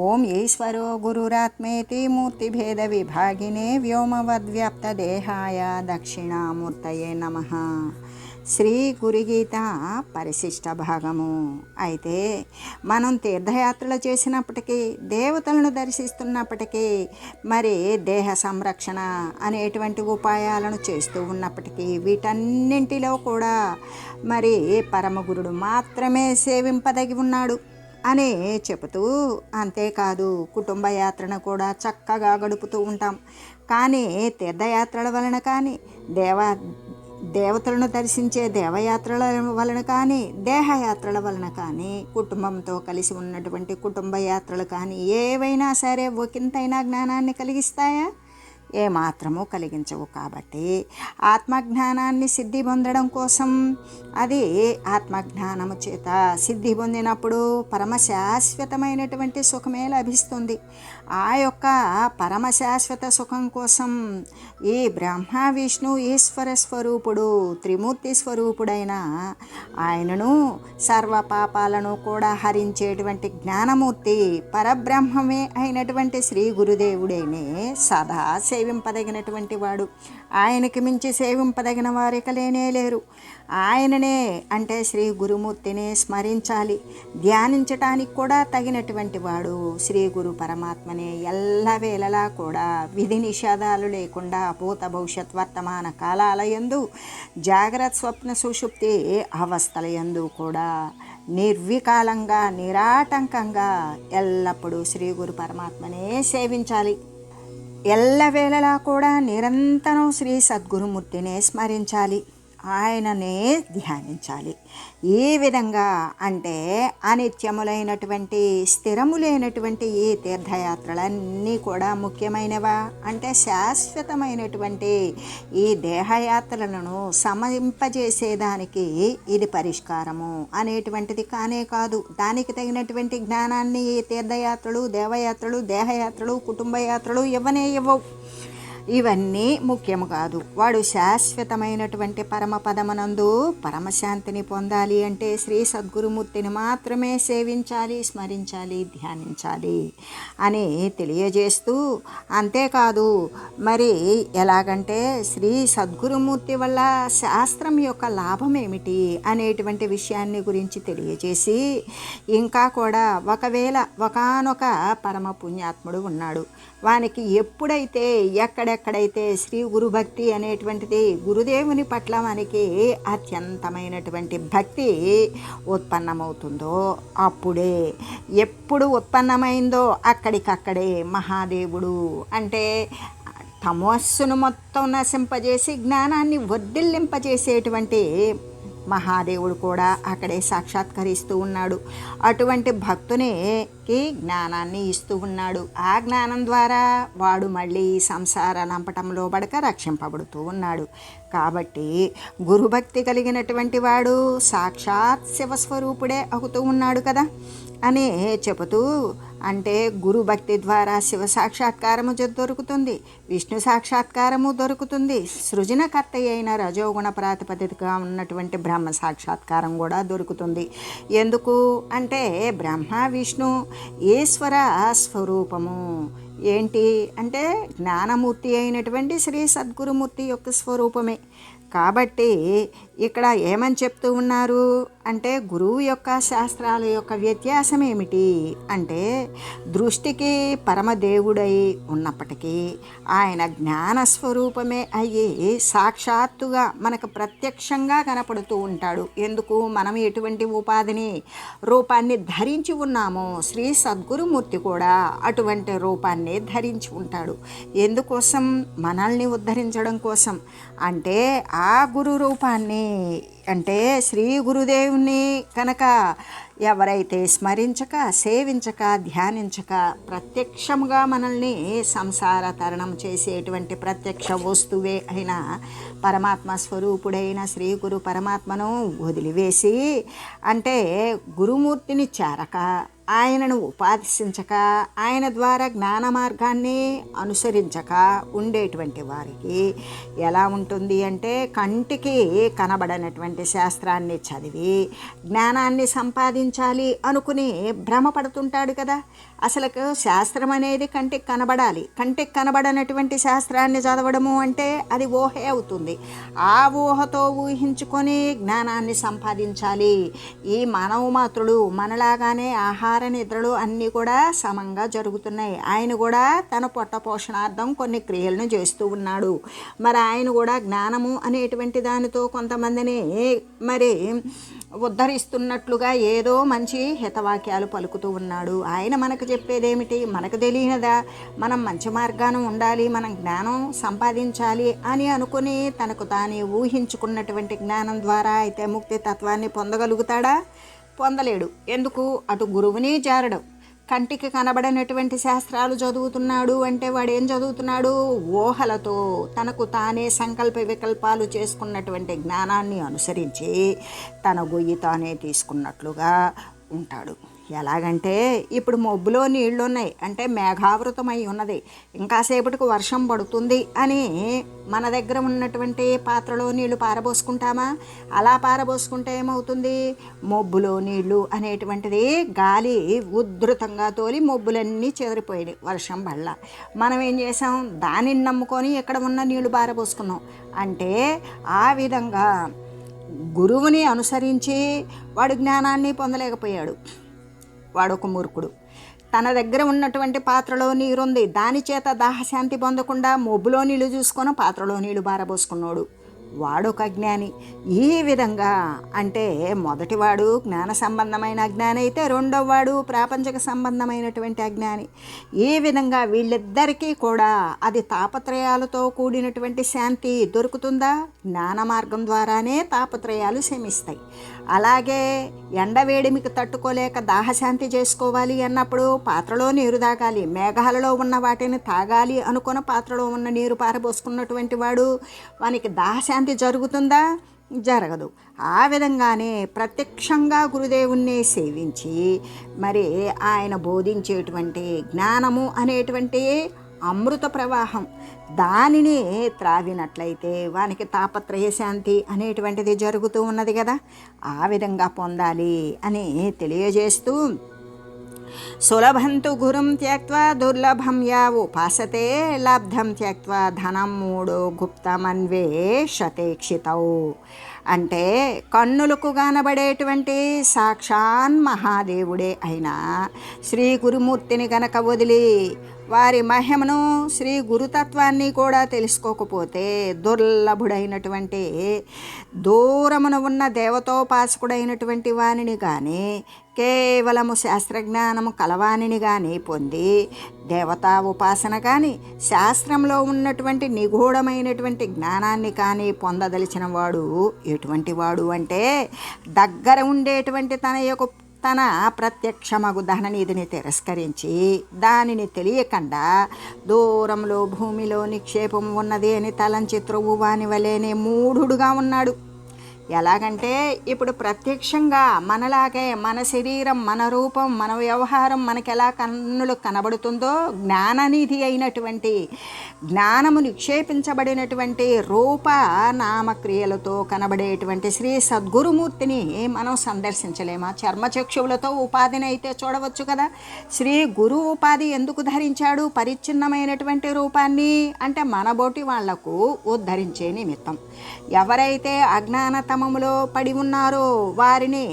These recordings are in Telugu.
ఓం ఈశ్వరో గురురాత్మేతి మూర్తిభేద విభాగినే వ్యోమవద్వ్యాప్తదేహాయ దక్షిణామూర్తయే నమ. శ్రీ గురుగీత పరిశిష్ట భాగము. అయితే మనం తీర్థయాత్రలు చేసినప్పటికీ దేవతలను దర్శిస్తున్నప్పటికీ మరి దేహ సంరక్షణ అనేటువంటి ఉపాయాలను చేస్తూ ఉన్నప్పటికీ వీటన్నింటిలో కూడా మరి పరమగురుడు మాత్రమే సేవింపదగి ఉన్నాడు. అనే చెబుతూ అంతేకాదు కుటుంబ యాత్రను కూడా చక్కగా గడుపుతూ ఉంటాం. కానీ తీర్థయాత్రల వలన కానీ దేవ దేవతలను దర్శించే దేవయాత్రల వలన కానీ దేహయాత్రల వలన కానీ కుటుంబంతో కలిసి ఉన్నటువంటి కుటుంబ యాత్రలు కానీ ఏవైనా సరే ఒకంతైనా జ్ఞానాన్ని కలిగిస్తాయా? ఏమాత్రము కలిగించవు కాబట్టి ఆత్మజ్ఞానాన్ని సిద్ధి పొందడం కోసం అది ఆత్మజ్ఞానము చేత సిద్ధి పొందినప్పుడు పరమశాశ్వతమైనటువంటి సుఖమే లభిస్తుంది. ఆ యొక్క పరమశాశ్వత సుఖం కోసం ఈ బ్రహ్మ విష్ణు ఈశ్వర స్వరూపుడు త్రిమూర్తి స్వరూపుడైన ఆయనను సర్వ పాపాలను కూడా హరించేటువంటి జ్ఞానమూర్తి పరబ్రహ్మమే అయినటువంటి శ్రీ గురుదేవుడైనే సదా సేవింపదగినటువంటి వాడు. ఆయనకి మించి సేవింపదగిన వారిక లేనే లేరు. ఆయననే అంటే శ్రీ గురుమూర్తిని స్మరించాలి. ధ్యానించటానికి కూడా తగినటువంటి వాడు శ్రీ గురు పరమాత్మనే ఎల్లవేళలా కూడా విధి నిషేధాలు లేకుండా భూత భవిష్యత్ వర్తమాన కాలాల యందు జాగ్రత్త స్వప్న సుషుప్తి అవస్థల యందు కూడా నిర్వికాలంగా నిరాటంకంగా ఎల్లప్పుడూ శ్రీ గురు పరమాత్మనే సేవించాలి. ఎల్లవేళలా కూడా నిరంతరం శ్రీ సద్గురుమూర్తినే స్మరించాలి. ఆయననే ధ్యానించాలి. ఏ విధంగా అంటే అనిత్యములైనటువంటి స్థిరములైనటువంటి ఈ తీర్థయాత్రలన్నీ కూడా ముఖ్యమైనవా? అంటే శాశ్వతమైనటువంటి ఈ దేహయాత్రలను సమయింపజేసేదానికి ఇది పరిష్కారము అనేటువంటిది కానే కాదు. దానికి తగినటువంటి జ్ఞానాన్ని ఈ తీర్థయాత్రలు దేవయాత్రలు దేహయాత్రలు కుటుంబ యాత్రలు ఇవ్వనే ఇవ్వవు. ఇవన్నీ ముఖ్యము కాదు. వాడు శాశ్వతమైనటువంటి పరమపదమనందు పరమశాంతిని పొందాలి అంటే శ్రీ సద్గురుమూర్తిని మాత్రమే సేవించాలి స్మరించాలి ధ్యానించాలి అని తెలియజేస్తూ అంతేకాదు మరి ఎలాగంటే శ్రీ సద్గురుమూర్తి వల్ల శాస్త్రం యొక్క లాభం ఏమిటి అనేటువంటి విషయాన్ని గురించి తెలియజేసి ఇంకా కూడా ఒకవేళ ఒకనొక పరమ పుణ్యాత్ముడు ఉన్నాడు. వానికి ఎప్పుడైతే ఎక్కడెక్కడైతే శ్రీ గురుభక్తి అనేటువంటిది గురుదేవుని పట్ల మనకి అత్యంతమైనటువంటి భక్తి ఉత్పన్నమవుతుందో అప్పుడే ఎప్పుడు ఉత్పన్నమైందో అక్కడికక్కడే మహాదేవుడు అంటే తమస్సును మొత్తం నశింపజేసి జ్ఞానాన్ని వర్ధిల్లింపజేసేటువంటి మహాదేవుడు కూడా అక్కడే సాక్షాత్కరిస్తూ ఉన్నాడు. అటువంటి భక్తునికి జ్ఞానాన్ని ఇస్తూ ఉన్నాడు. ఆ జ్ఞానం ద్వారా వాడు మళ్ళీ సంసార నంపటంలో పడక రక్షింపబడుతూ ఉన్నాడు. కాబట్టి గురుభక్తి కలిగినటువంటి వాడు సాక్షాత్ శివస్వరూపుడే అవుతూ ఉన్నాడు కదా అని చెబుతూ అంటే గురు భక్తి ద్వారా శివ సాక్షాత్కారము దొరుకుతుంది విష్ణు సాక్షాత్కారము దొరుకుతుంది సృజనకర్త అయిన రజోగుణ ప్రాతిపదికగా ఉన్నటువంటి బ్రహ్మ సాక్షాత్కారం కూడా దొరుకుతుంది. ఎందుకు అంటే బ్రహ్మ విష్ణు ఈశ్వర స్వరూపము. ఏంటి అంటే జ్ఞానమూర్తి అయినటువంటి శ్రీ సద్గురుమూర్తి యొక్క స్వరూపమే. కాబట్టి ఇక్కడ ఏమని చెప్తూ ఉన్నారు అంటే గురువు యొక్క శాస్త్రాల యొక్క వ్యత్యాసం ఏమిటి అంటే దృష్టికి పరమదేవుడై ఉన్నప్పటికీ ఆయన జ్ఞానస్వరూపమే అయ్యి సాక్షాత్తుగా మనకు ప్రత్యక్షంగా కనపడుతూ ఉంటాడు. ఎందుకు? మనం ఎటువంటి ఉపాధిని రూపాన్ని ధరించి ఉన్నామో శ్రీ సద్గురుమూర్తి కూడా అటువంటి రూపాన్ని రూపాన్ని ధరించి ఉంటాడు. ఎందుకోసం? మనల్ని ఉద్ధరించడం కోసం. అంటే ఆ గురు రూపాన్ని అంటే శ్రీ గురుదేవుని కనుక ఎవరైతే స్మరించక సేవించక ధ్యానించక ప్రత్యక్షముగా మనల్ని సంసార తరణం చేసేటువంటి ప్రత్యక్ష వస్తువే అయిన పరమాత్మ స్వరూపుడైన శ్రీ గురు పరమాత్మను వదిలివేసి అంటే గురుమూర్తిని చేరక ఆయనను ఉపాసించక ఆయన ద్వారా జ్ఞాన మార్గాన్ని అనుసరించక ఉండేటువంటి వారికి ఎలా ఉంటుంది అంటే కంటికి కనబడనటువంటి శాస్త్రాన్ని చదివి జ్ఞానాన్ని సంపాదించాలి అనుకుని భ్రమపడుతుంటాడు కదా. అసలు శాస్త్రం అనేది కంటికి కనబడాలి. కంటికి కనబడనటువంటి శాస్త్రాన్ని చదవడము అంటే అది ఊహే అవుతుంది. ఆ ఊహతో ఊహించుకొని జ్ఞానాన్ని సంపాదించాలి. ఈ మానవ మాతృడు మనలాగానే ఆహార నిద్రలు అన్నీ కూడా సమంగా జరుగుతున్నాయి. ఆయన కూడా తన పొట్ట పోషణార్థం కొన్ని క్రియలను చేస్తూ ఉన్నాడు. మరి ఆయన కూడా జ్ఞానము అనేటువంటి దానితో కొంతమందిని మరి ఉద్ధరిస్తున్నట్లుగా ఏదో మంచి హితవాక్యాలు పలుకుతూ ఉన్నాడు. ఆయన మనకు చెప్పేదేమిటి? మనకు తెలియనదా? మనం మంచి మార్గాన ఉండాలి మనం జ్ఞానం సంపాదించాలి అని అనుకుని తనకు తానే ఊహించుకున్నటువంటి జ్ఞానం ద్వారా అయితే ముక్తి తత్వాన్ని పొందగలుగుతాడా? పొందలేడు. ఎందుకు? అటు గురువుని జారడం. కంటికి కనబడనటువంటి శాస్త్రాలు చదువుతున్నాడు అంటే వాడు ఏం చదువుతున్నాడు? ఊహలతో. తనకు తానే సంకల్ప వికల్పాలు చేసుకున్నటువంటి జ్ఞానాన్ని అనుసరించి తన గొయ్యి తానే తీసుకున్నట్లుగా ఉంటాడు. ఎలాగంటే ఇప్పుడు మబ్బులో నీళ్ళున్నాయి అంటే మేఘావృతమై ఉన్నది. ఇంకాసేపటికి వర్షం పడుతుంది అని మన దగ్గర ఉన్నటువంటి పాత్రలో నీళ్ళు పారబోసుకుంటామా? అలా పారబోసుకుంటే ఏమవుతుంది? మబ్బులో నీళ్ళు అనేటువంటిది గాలి ఉధృతంగా తోలి మబ్బులన్నీ చెదిరిపోయాయి వర్షం వల్ల. మనం ఏం చేసాం దానిని నమ్ముకొని ఇక్కడ ఉన్న నీళ్ళు పారబోసుకున్నాం. అంటే ఆ విధంగా గురువుని అనుసరించి వాడు జ్ఞానాన్ని పొందలేకపోయాడు. వాడు ఒక మూర్ఖుడు. తన దగ్గర ఉన్నటువంటి పాత్రలో నీరుంది. దాని చేత దాహశాంతి పొందకుండా మొబ్బులో నీళ్ళు చూసుకొని పాత్రలో నీళ్ళు బారబోసుకున్నాడు. వాడొక అజ్ఞాని. ఈ విధంగా అంటే మొదటివాడు జ్ఞాన సంబంధమైన అజ్ఞాని అయితే రెండవ వాడు ప్రాపంచిక సంబంధమైనటువంటి అజ్ఞాని. ఈ విధంగా వీళ్ళిద్దరికీ కూడా అది తాపత్రయాలతో కూడినటువంటి శాంతి దొరుకుతుందా? జ్ఞాన మార్గం ద్వారానే తాపత్రయాలు శమిస్తాయి. అలాగే ఎండవేడిమికి తట్టుకోలేక దాహశాంతి చేసుకోవాలి అన్నప్పుడు పాత్రలో నీరు తాగాలి. మేఘాలలో ఉన్న వాటిని తాగాలి అనుకున్న పాత్రలో ఉన్న నీరు పారబోసుకున్నటువంటి వాడు వానికి దాహశాంతి జరుగుతుందా? జరగదు. ఆ విధంగానే ప్రత్యక్షంగా గురుదేవుణ్ణి సేవించి మరి ఆయన బోధించేటువంటి జ్ఞానము అనేటువంటి అమృత ప్రవాహం దానిని త్రావినట్లయితే వానికి తాపత్రయ శాంతి అనేటువంటిది జరుగుతూ ఉన్నది కదా. ఆ విధంగా పొందాలి అని తెలియజేస్తూ సులభంతు గురుం త్యక్వా దుర్లభం యా ఉపాసతే లబ్ధం త్యక్వా ధనం మూడు గుప్తమన్వేషతేక్షితౌ అంటే కన్నులకు కనబడేటువంటి సాక్షాన్ మహాదేవుడే అయినా శ్రీ గురుమూర్తిని గనక వదిలి వారి మహిమను శ్రీ గురుతత్వాన్ని కూడా తెలుసుకోకపోతే దుర్లభుడైనటువంటి దూరమున ఉన్న దేవతోపాసకుడైనటువంటి వానిని కానీ కేవలము శాస్త్రజ్ఞానము కలవానిని కానీ పొంది దేవతా ఉపాసన కానీ శాస్త్రంలో ఉన్నటువంటి నిగూఢమైనటువంటి జ్ఞానాన్ని కానీ పొందదలిచిన వాడు ఎటువంటి వాడు అంటే దగ్గర ఉండేటువంటి తన యొక్క తన ప్రత్యక్షమగు ధననిధిని తిరస్కరించి దానిని తెలియకుండా దూరంలో భూమిలో నిక్షేపం ఉన్నది అని తలంచి త్రొవ్వు వాని వలేనే మూఢుడుగా ఉన్నాడు. ఎలాగంటే ఇప్పుడు ప్రత్యక్షంగా మనలాగే మన శరీరం మన రూపం మన వ్యవహారం మనకి ఎలా కన్నులు కనబడుతుందో జ్ఞాననిధి అయినటువంటి జ్ఞానము నిక్షేపించబడినటువంటి రూప నామక్రియలతో కనబడేటువంటి శ్రీ సద్గురుమూర్తిని మనం సందర్శించలేమా? చర్మచక్షువులతో ఉపాధిని అయితే చూడవచ్చు కదా? శ్రీ గురు ఉపాధి ఎందుకు ధరించాడు? పరిచ్ఛిన్నమైనటువంటి రూపాన్ని అంటే మనబోటి వాళ్ళకు ఉద్ధరించే నిమిత్తం. ఎవరైతే అజ్ఞానత తమములో పడి ఉన్నారో. వారిని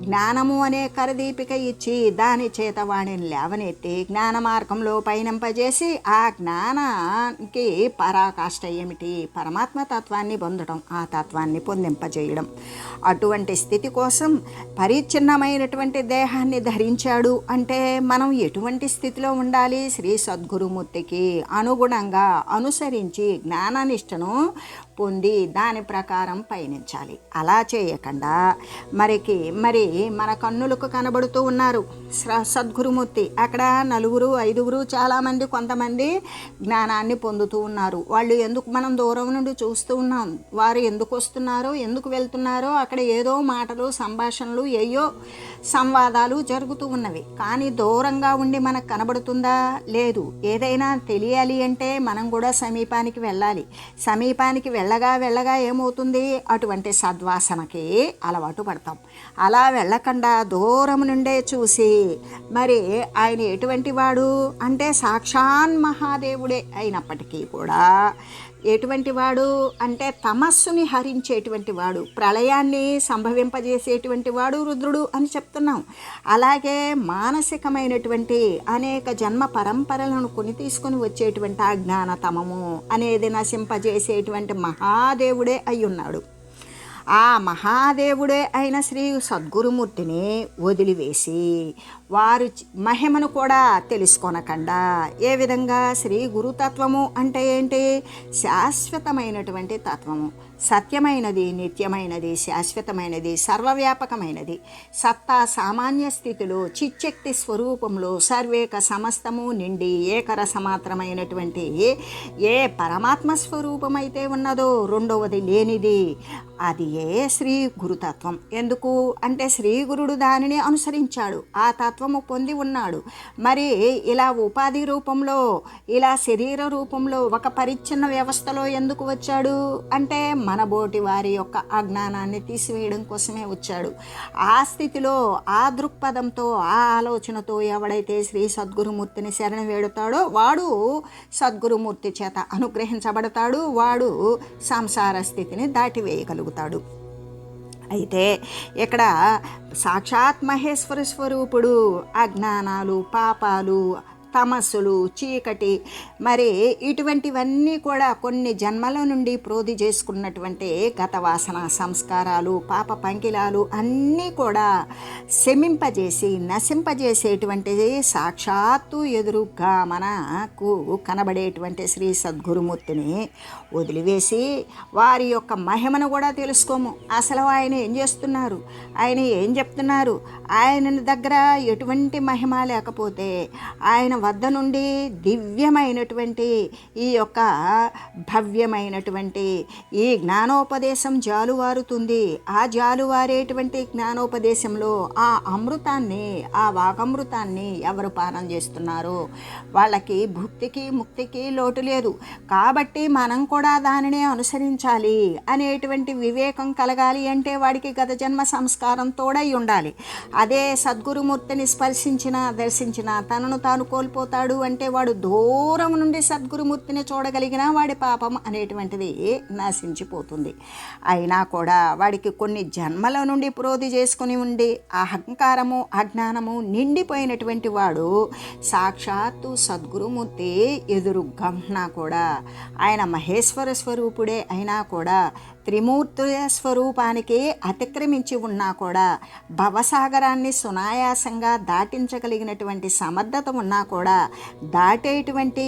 జ్ఞానము అనే కరదీపిక ఇచ్చి దాని చేత వాడిని లేవనెత్తి జ్ఞాన మార్గంలో పయనింపజేసి ఆ జ్ఞానానికి పరాకాష్ట ఏమిటి? పరమాత్మ తత్వాన్ని పొందడం ఆ తత్వాన్ని పొందింపజేయడం. అటువంటి స్థితి కోసం పరిచ్ఛిన్నమైనటువంటి దేహాన్ని ధరించాడు అంటే మనం ఎటువంటి స్థితిలో ఉండాలి? శ్రీ సద్గురుమూర్తికి అనుగుణంగా అనుసరించి జ్ఞాననిష్టను పొంది దాని ప్రకారం పయనించాలి. అలా చేయకుండా మరికి మరి మన కన్నులకు కనబడుతూ ఉన్నారు స- సద్గురుమూర్తి. అక్కడ నలుగురు ఐదుగురు చాలామంది కొంతమంది జ్ఞానాన్ని పొందుతూ ఉన్నారు. వాళ్ళు ఎందుకు మనం దూరం నుండి చూస్తూ ఉన్నాం? వారు ఎందుకు వస్తున్నారో? ఎందుకు వెళ్తున్నారో? అక్కడ ఏదో మాటలు సంభాషణలు ఏయో సంవాదాలు జరుగుతూ ఉన్నవి. కానీ దూరంగా ఉండి మనకు కనబడుతుందా? లేదు. ఏదైనా తెలియాలి అంటే మనం కూడా సమీపానికి వెళ్ళాలి. సమీపానికి వెళ్ళాలి వెళ్ళగా వెళ్ళగా ఏమవుతుంది? అటువంటి సద్వాసనకి అలవాటు పడతాం. అలా వెళ్ళకుండా దూరం నుండే చూసి మరి ఆయన ఎటువంటి వాడు? అంటే సాక్షాన్ మహాదేవుడే అయినప్పటికీ కూడా ఎటువంటి వాడు అంటే తమస్సుని హరించేటువంటి వాడు ప్రళయాన్ని సంభవింపజేసేటువంటి వాడు రుద్రుడు అని చెప్తున్నాం. అలాగే మానసికమైనటువంటి అనేక జన్మ పరంపరలను కొని తీసుకొని వచ్చేటువంటి ఆ జ్ఞానతమము అనేది నశింపజేసేటువంటి మహాదేవుడే అయి ఉన్నాడు ఆ మహాదేవుడే అయిన శ్రీ సద్గురుమూర్తిని వదిలివేసి వారు మహిమను కూడా తెలుసుకొనకుండా ఏ విధంగా శ్రీ గురుతత్వము అంటే ఏంటి? శాశ్వతమైనటువంటి తత్వము. సత్యమైనది నిత్యమైనది శాశ్వతమైనది సర్వవ్యాపకమైనది. సత్తా సామాన్య స్థితిలో చిచ్చక్తి స్వరూపంలో సర్వేక సమస్తము నిండి ఏకరసమాత్రమైనటువంటి ఏ పరమాత్మ స్వరూపమైతే ఉన్నదో రెండవది లేనిది అది ఏ శ్రీ గురుతత్వం ఎందుకు? అంటే శ్రీ గురుడు దానిని అనుసరించాడు. ఆ తత్వము పొంది ఉన్నాడు. మరి ఇలా ఉపాధి రూపంలో ఇలా శరీర రూపంలో ఒక పరిచ్ఛిన్న వ్యవస్థలో ఎందుకు వచ్చాడు? అంటే మన బోటి వారి యొక్క అజ్ఞానాన్ని తీసివేయడం కోసమే వచ్చాడు. ఆ స్థితిలో ఆ దృక్పథంతో ఆ ఆలోచనతో ఎవడైతే శ్రీ సద్గురుమూర్తిని శరణ వేడుతాడో వాడు సద్గురుమూర్తి చేత అనుగ్రహించబడతాడు. వాడు సంసార స్థితిని దాటివేయగలుగుతాడు. అయితే ఇక్కడ సాక్షాత్ మహేశ్వర స్వరూపుడు అజ్ఞానాలు పాపాలు తమస్సులు చీకటి మరి ఇటువంటివన్నీ కూడా కొన్ని జన్మల నుండి ప్రోధి చేసుకున్నటువంటి గత వాసన సంస్కారాలు పాప పంకిలాలు అన్నీ కూడా శమింపజేసి నశింపజేసేటువంటి సాక్షాత్తు ఎదురుగా మనకు కనబడేటువంటి శ్రీ సద్గురుమూర్తిని వదిలివేసి వారి యొక్క మహిమను కూడా తెలుసుకోము. అసలు ఆయన ఏం చేస్తున్నారు? ఆయన ఏం చెప్తున్నారు? ఆయన దగ్గర ఎటువంటి మహిమ లేకపోతే ఆయన వద్ద నుండి దివ్యమైనటువంటి ఈ యొక్క భవ్యమైనటువంటి ఈ జ్ఞానోపదేశం జాలువారుతుంది. ఆ జాలువారేటువంటి జ్ఞానోపదేశంలో ఆ అమృతాన్ని ఆ వాగమృతాన్ని ఎవరు పానం చేస్తున్నారు? వాళ్ళకి భుక్తికి ముక్తికి లోటు లేదు. కాబట్టి మనం కూడా దానినే అనుసరించాలి అనేటువంటి వివేకం కలగాలి అంటే వాడికి గత జన్మ సంస్కారం తోడై ఉండాలి. అదే సద్గురుమూర్తిని స్పర్శించిన దర్శించిన తనను తాను కోల్పోతాడు అంటే వాడు దూరం నుండి సద్గురుమూర్తిని చూడగలిగినా వాడి పాపం అనేటువంటిది నశించిపోతుంది. అయినా కూడా వాడికి కొన్ని జన్మల నుండి ప్రోధి చేసుకుని ఉండి అహంకారము అజ్ఞానము నిండిపోయినటువంటి వాడు సాక్షాత్తు సద్గురుమూర్తి ఎదురు గమ్నా కూడా ఆయన మహేశ్వర స్వరూపుడే అయినా కూడా త్రిమూర్తుల స్వరూపానికి అతిక్రమించి ఉన్నా కూడా భవసాగరాన్ని సునాయాసంగా దాటించగలిగినటువంటి సమర్థత ఉన్నా కూడా దాటేటువంటి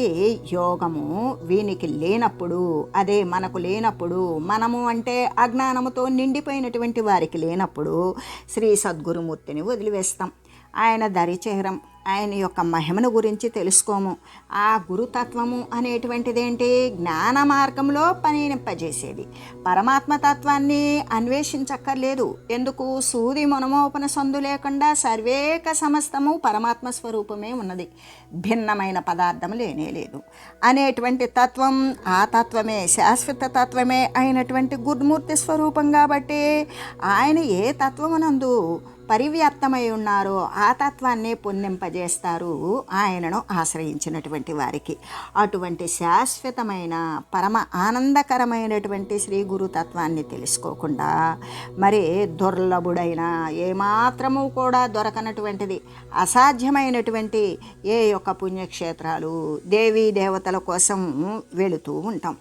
యోగము వీనికి లేనప్పుడు అదే మనకు లేనప్పుడు మనము అంటే అజ్ఞానముతో నిండిపోయినటువంటి వారికి లేనప్పుడు శ్రీ సద్గురుమూర్తిని వదిలివేస్తాం. ఆయన దరిచేరం ఆయన యొక్క మహిమను గురించి తెలుసుకోము. ఆ గురుతత్వము అనేటువంటిది ఏంటి జ్ఞాన మార్గంలో పనినింపజేసేది. పరమాత్మ తత్వాన్ని అన్వేషించక్కర్లేదు. ఎందుకు? సూది మనమోపన సందు లేకుండా సర్వేక సమస్తము పరమాత్మ స్వరూపమే ఉన్నది. భిన్నమైన పదార్థం లేనే లేదు. అనేటువంటి తత్వం ఆ తత్వమే శాశ్వత తత్వమే అయినటువంటి గురుమూర్తి స్వరూపం కాబట్టి ఆయన ఏ తత్వమునందు పరివ్యాప్తమై ఉన్నారో ఆ తత్వాన్ని పొందింపజేసి ఆయనను ఆశ్రయించినటువంటి వారికి. అటువంటి శాశ్వతమైన పరమ ఆనందకరమైనటువంటి శ్రీ గురుతత్వాన్ని తెలుసుకోకుండా మరి దుర్లభుడైన ఏమాత్రము కూడా దొరకనటువంటిది అసాధ్యమైనటువంటి ఏ యొక్క పుణ్యక్షేత్రాలు దేవీ దేవతల కోసం వెళుతూ ఉంటాం.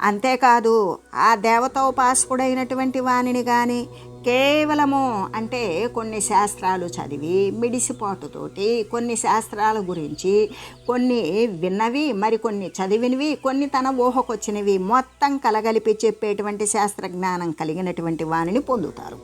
అంతేకాదు ఆ దేవతోపాసకుడైనటువంటి వాణిని కానీ కేవలము అంటే కొన్ని శాస్త్రాలు చదివి మిడిసిపాటుతోటి కొన్ని శాస్త్రాల గురించి కొన్ని విన్నవి మరికొన్ని చదివినవి కొన్ని తన ఊహకొచ్చినవి మొత్తం కలగలిపి చెప్పేటువంటి శాస్త్ర జ్ఞానం కలిగినటువంటి వాణిని పొందుతారు.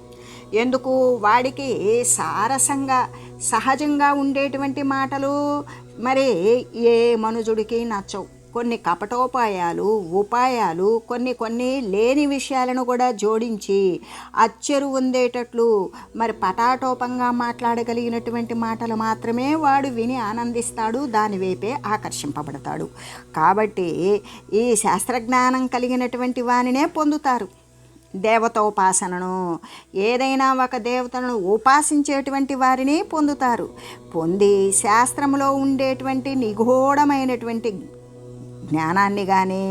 ఎందుకు? వాడికి సారసంగా సహజంగా ఉండేటువంటి మాటలు మరి ఏ మనుజుడికి నచ్చవు. కొన్ని కపటోపాయాలు ఉపాయాలు కొన్ని కొన్ని లేని విషయాలను కూడా జోడించి అచ్చెరు ఉందేటట్లు మరి పటాటోపంగా మాట్లాడగలిగినటువంటి మాటలు మాత్రమే వాడు విని ఆనందిస్తాడు దాని వైపే ఆకర్షింపబడతాడు. కాబట్టి ఈ శాస్త్రజ్ఞానం కలిగినటువంటి వానినే పొందుతారు. దేవతోపాసనను ఏదైనా ఒక దేవతను ఉపాసించేటువంటి వారిని పొందుతారు. పొంది శాస్త్రంలో ఉండేటువంటి నిగూఢమైనటువంటి జ్ఞానాన్ని కానీ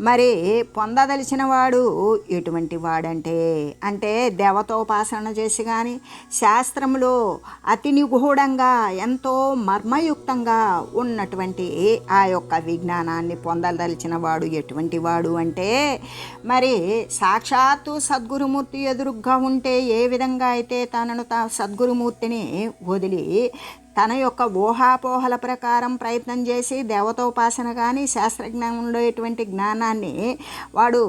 మరి పొందదలిచిన వాడు ఎటువంటి వాడంటే? అంటే దేవతోపాసన చేసి కానీ శాస్త్రంలో అతి నిగూఢంగా ఎంతో మర్మయుక్తంగా ఉన్నటువంటి ఆ యొక్క విజ్ఞానాన్ని పొందదలిచిన వాడు ఎటువంటి వాడు అంటే మరి సాక్షాత్తు సద్గురుమూర్తి ఎదురుగ్గా ఉంటే ఏ విధంగా అయితే తనను తా సద్గురుమూర్తిని వదిలి తన యొక్క ఊహాపోహల ప్రకారం ప్రయత్నం చేసి దేవతోపాసన కానీ శాస్త్రజ్ఞానంలో ఎటువంటి జ్ఞానాన్ని వాడు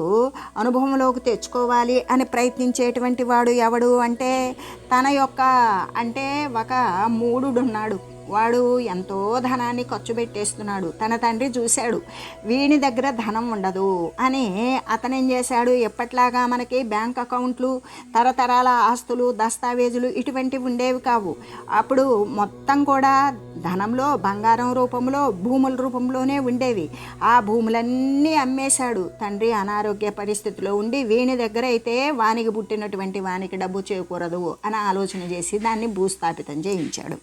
అనుభవంలోకి తెచ్చుకోవాలి అని ప్రయత్నించేటువంటి వాడు ఎవడు అంటే తన యొక్క అంటే ఒక మూడుడున్నాడు. వాడు ఎంతో ధనాన్ని ఖర్చు పెట్టేస్తున్నాడు. తన తండ్రి చూశాడు. వీని దగ్గర ధనం ఉండదు అని అతను ఏం చేశాడు? ఎప్పట్లాగా మనకి బ్యాంక్ అకౌంట్లు తరతరాల ఆస్తులు దస్తావేజులు ఇటువంటివి ఉండేవి కావు. అప్పుడు మొత్తం కూడా ధనంలో బంగారం రూపంలో భూముల రూపంలోనే ఉండేవి. ఆ భూములన్నీ అమ్మేశాడు. తండ్రి అనారోగ్య పరిస్థితిలో ఉండి వీని దగ్గర అయితే వానికి పుట్టినటువంటి వానికి డబ్బు చేయకూడదు అని ఆలోచన చేసి దాన్ని భూస్థాపితం చేయించాడు.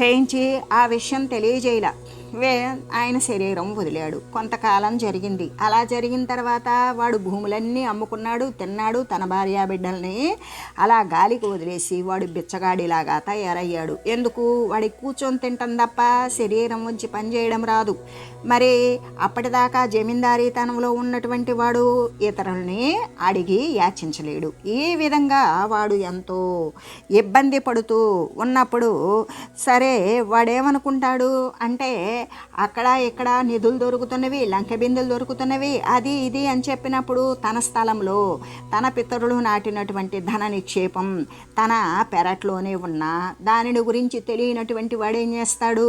చేయించి ఆ విషయం తెలియజేయల. వే ఆయన శరీరం వదిలాడు. కొంతకాలం జరిగింది. అలా జరిగిన తర్వాత వాడు భూములన్నీ అమ్ముకున్నాడు తిన్నాడు తన భార్య బిడ్డల్ని అలా గాలికి వదిలేసి వాడు బిచ్చగాడిలాగా తయారయ్యాడు. ఎందుకు? వాడి కూర్చొని తింటాం తప్ప శరీరం వచ్చి పనిచేయడం రాదు. మరి అప్పటిదాకా జమీందారీతనంలో ఉన్నటువంటి వాడు ఇతరుల్ని అడిగి యాచించలేడు. ఈ విధంగా వాడు ఎంతో ఇబ్బంది పడుతూ ఉన్నప్పుడు సరే వాడేమనుకుంటాడు అంటే అక్కడ ఇక్కడ నిధులు దొరుకుతున్నవి లంక బిందులు దొరుకుతున్నవి అది ఇది అని చెప్పినప్పుడు తన స్థలంలో తన పితరులు నాటినటువంటి ధన నిక్షేపం తన పెరట్లోనే ఉన్న దానిని గురించి తెలియనటువంటి వాడు ఏం చేస్తాడు?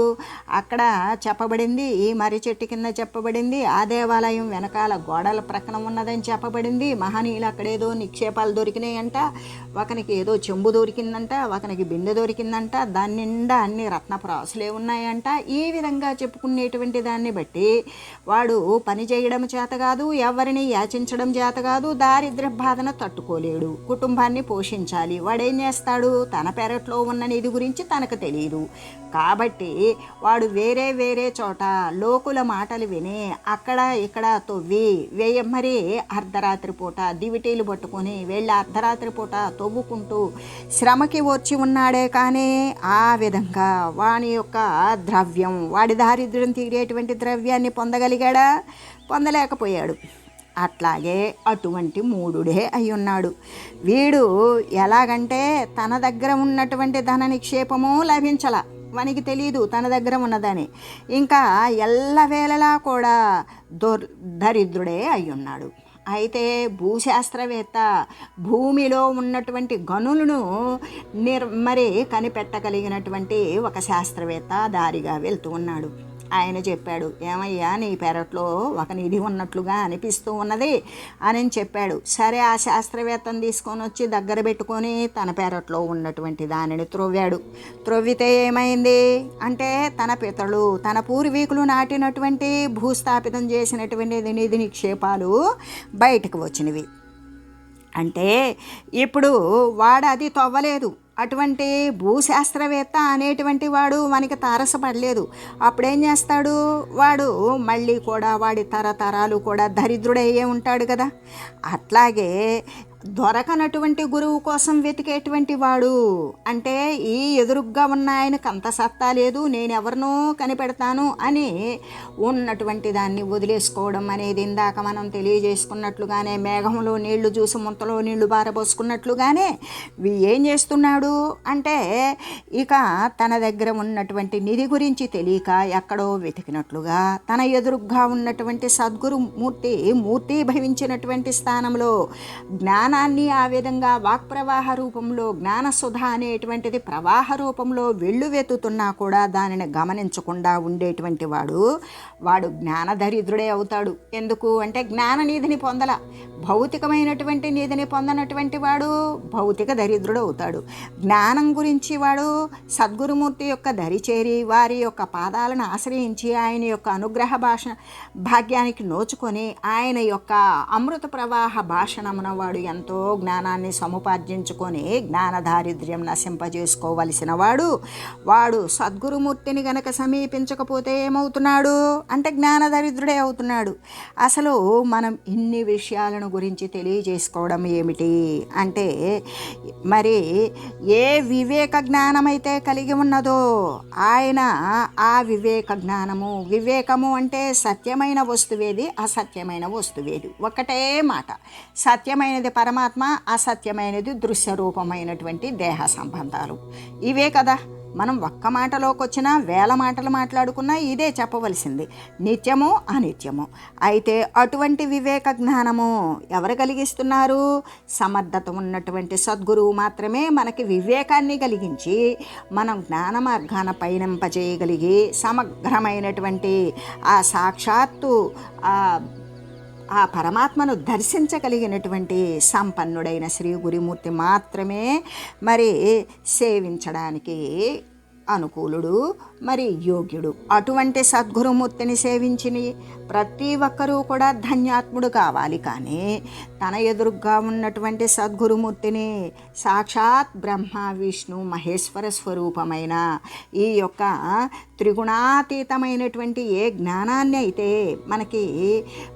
అక్కడ చెప్పబడింది ఈ మర్రి చెట్టు కింద చెప్పబడింది ఆ దేవాలయం వెనకాల గోడల ప్రక్కన ఉన్నదని చెప్పబడింది మహనీయులు అక్కడేదో నిక్షేపాలు దొరికినాయంట ఒకనికి ఏదో చెంబు దొరికిందంట ఒకనికి బిందె దొరికిందంట దాని నిండా అన్ని రత్న ప్రాసులే ఉన్నాయంట ఈ విధంగా చెప్పుకునేటువంటి దాన్ని బట్టి వాడు పని చేయడం చేత కాదు ఎవరిని యాచించడం చేత కాదు దారిద్ర్య బాధన తట్టుకోలేడు. కుటుంబాన్ని పోషించాలి. వాడేం చేస్తాడు? తన పెరట్లో ఉన్న నిధి గురించి తనకు తెలియదు కాబట్టి వాడు వేరే వేరే చోట లోకుల మాటలు విని అక్కడ ఇక్కడ తొవ్వి వేయ మరి అర్ధరాత్రి పూట దివిటీలు పట్టుకొని వెళ్ళి అర్ధరాత్రి పూట తవ్వుకుంటూ శ్రమకి వచ్చి ఉన్నాడే కానీ ఆ విధంగా వాని యొక్క ద్రవ్యం వాడి దారిద్ర్యం తీరేటువంటి ద్రవ్యాన్ని పొందగలిగాడా? పొందలేకపోయాడు. అట్లాగే అటువంటి మూడుడే అయి ఉన్నాడు. వీడు ఎలాగంటే తన దగ్గర ఉన్నటువంటి ధన నిక్షేపము లభించల. వానికి తెలియదు తన దగ్గర ఉన్నదని. ఇంకా ఎల్లవేళలా కూడా దొర్ దరిద్రుడే అయి ఉన్నాడు. అయితే భూశాస్త్రవేత్త భూమిలో ఉన్నటువంటి గనులను నిర్ మరి కనిపెట్టగలిగినటువంటి ఒక శాస్త్రవేత్త దారిగా వెళ్తూ ఉన్నాడు. ఆయన చెప్పాడు ఏమయ్యా నీ పెరట్లో ఒక నిధి ఉన్నట్లుగా అనిపిస్తూ ఉన్నది అని చెప్పాడు. సరే ఆ శాస్త్రవేత్తను తీసుకొని వచ్చి దగ్గర పెట్టుకొని తన పెరట్లో ఉన్నటువంటి దానిని త్రొవ్వాడు. త్రొవ్వితే ఏమైంది? అంటే తన పితలు తన పూర్వీకులు నాటినటువంటి భూస్థాపితం చేసినటువంటి నిధి నిక్షేపాలు బయటకు వచ్చినవి. అంటే ఇప్పుడు వాడు అది తవ్వలేదు. అటువంటి భూశాస్త్రవేత్త అనేటువంటి వాడు మనకి తారసపడలేదు. అప్పుడేం చేస్తాడు? వాడు మళ్ళీ కూడా వాడి తరతరాలు కూడా దరిద్రుడయ్యే ఉంటాడు కదా. అట్లాగే దొరకనటువంటి గురువు కోసం వెతికేటువంటి వాడు. అంటే ఈ ఎదురుగ్గా ఉన్న ఆయనకు అంత సత్తా లేదు నేనెవరినో కనిపెడతాను అని ఉన్నటువంటి దాన్ని వదిలేసుకోవడం అనేది ఇందాక మనం తెలియజేసుకున్నట్లుగానే మేఘంలో నీళ్ళు చూసి ముంతలో నీళ్ళు బారబోసుకున్నట్లుగానే వీ- ఏం చేస్తున్నాడు అంటే ఇక తన దగ్గర ఉన్నటువంటి నిధి గురించి తెలియక ఎక్కడో వెతికినట్లుగా తన ఎదురుగ్గా ఉన్నటువంటి సద్గురు మూర్తి మూర్తి భవించినటువంటి స్థానంలో జ్ఞానాన్ని ఆ విధంగా వాక్ప్రవాహ రూపంలో జ్ఞానసుధ అనేటువంటిది ప్రవాహ రూపంలో వెళ్ళు వెతుతున్నా కూడా దానిని గమనించకుండా ఉండేటువంటి వాడు వాడు జ్ఞాన దరిద్రుడే అవుతాడు. ఎందుకు అంటే జ్ఞాన నిధిని పొందల. భౌతికమైనటువంటి నిధిని పొందనటువంటి వాడు భౌతిక దరిద్రుడు అవుతాడు. జ్ఞానం గురించి వాడు సద్గురుమూర్తి యొక్క దరి చేరి వారి యొక్క పాదాలను ఆశ్రయించి ఆయన యొక్క అనుగ్రహ భాష భాగ్యానికి నోచుకొని ఆయన యొక్క అమృత ప్రవాహ భాషణమున వాడు ఎంత ఎంతో జ్ఞానాన్ని సముపార్జించుకొని జ్ఞాన దారిద్ర్యం నశింపజేసుకోవలసిన వాడు వాడు సద్గురుమూర్తిని గనక సమీపించకపోతే ఏమవుతున్నాడు? అంటే జ్ఞాన దరిద్రుడే అవుతున్నాడు. అసలు మనం ఇన్ని విషయాలను గురించి తెలియజేసుకోవడం ఏమిటి? అంటే మరి ఏ వివేక జ్ఞానమైతే కలిగి ఉన్నదో ఆయన ఆ వివేక జ్ఞానము వివేకము అంటే సత్యమైన వస్తువేది అసత్యమైన వస్తువేది. ఒకటే మాట. సత్యమైనది పరమాత్మ అసత్యమైనది దృశ్య రూపమైనటువంటి దేహ సంబంధాలు. ఇవే కదా మనం ఒక్క మాటలోకి వచ్చినా వేల మాటలు మాట్లాడుకున్నా ఇదే చెప్పవలసింది. నిత్యము అనిత్యము. అయితే అటువంటి వివేక జ్ఞానము ఎవరు కలిగిస్తున్నారు? సమర్థత ఉన్నటువంటి సద్గురువు మాత్రమే మనకి వివేకాన్ని కలిగించి మనం జ్ఞాన మార్గాన పయనింపజేయగలిగి సమగ్రమైనటువంటి ఆ సాక్షాత్తు ఆ పరమాత్మను దర్శించగలిగినటువంటి సంపన్నుడైన శ్రీ గురిమూర్తి మాత్రమే మరి సేవించడానికి అనుకూలుడు. మరి యోగ్యుడు. అటువంటి సద్గురుమూర్తిని సేవించిన ప్రతి ఒక్కరూ కూడా ధన్యాత్ముడు కావాలి. కానీ తన ఎదురుగా ఉన్నటువంటి సద్గురుమూర్తిని సాక్షాత్ బ్రహ్మ విష్ణు మహేశ్వర స్వరూపమైన ఈ యొక్క త్రిగుణాతీతమైనటువంటి ఏ జ్ఞానాన్ని అయితే మనకి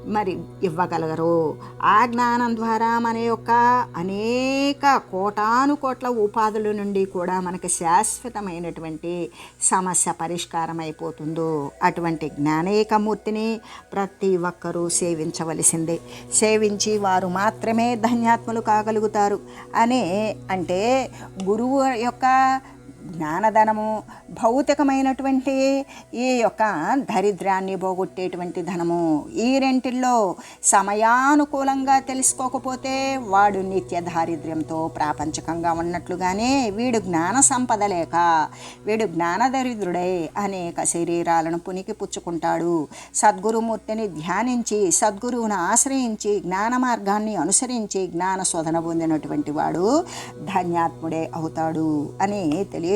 మరి ఇవ్వగలగరు ఆ జ్ఞానం ద్వారా మన యొక్క అనేక కోటాను కోట్ల ఉపాధుల నుండి కూడా మనకి శాశ్వతమైనటువంటి సమస్య పరిష్కారం అయిపోతుందో అటువంటి జ్ఞానేకమూర్తిని ప్రతి ఒక్కరూ సేవించవలసిందే. సేవించి వారు మాత్రమే ధన్యాత్ములు కాగలుగుతారు. అనే అంటే గురువు యొక్క జ్ఞానధనము భౌతికమైనటువంటి ఈ యొక్క దరిద్రాన్ని పోగొట్టేటువంటి ధనము. ఈ రెంటిల్లో సమయానుకూలంగా తెలుసుకోకపోతే వాడు నిత్య దారిద్ర్యంతో ప్రాపంచకంగా ఉన్నట్లుగానే వీడు జ్ఞాన సంపద లేక వీడు జ్ఞాన దరిద్రుడై అనేక శరీరాలను పునికి పుచ్చుకుంటాడు సద్గురుమూర్తిని ధ్యానించి సద్గురువును ఆశ్రయించి జ్ఞాన మార్గాన్ని అనుసరించి జ్ఞాన శోధన పొందినటువంటి వాడు ధన్యాత్ముడే అవుతాడు అని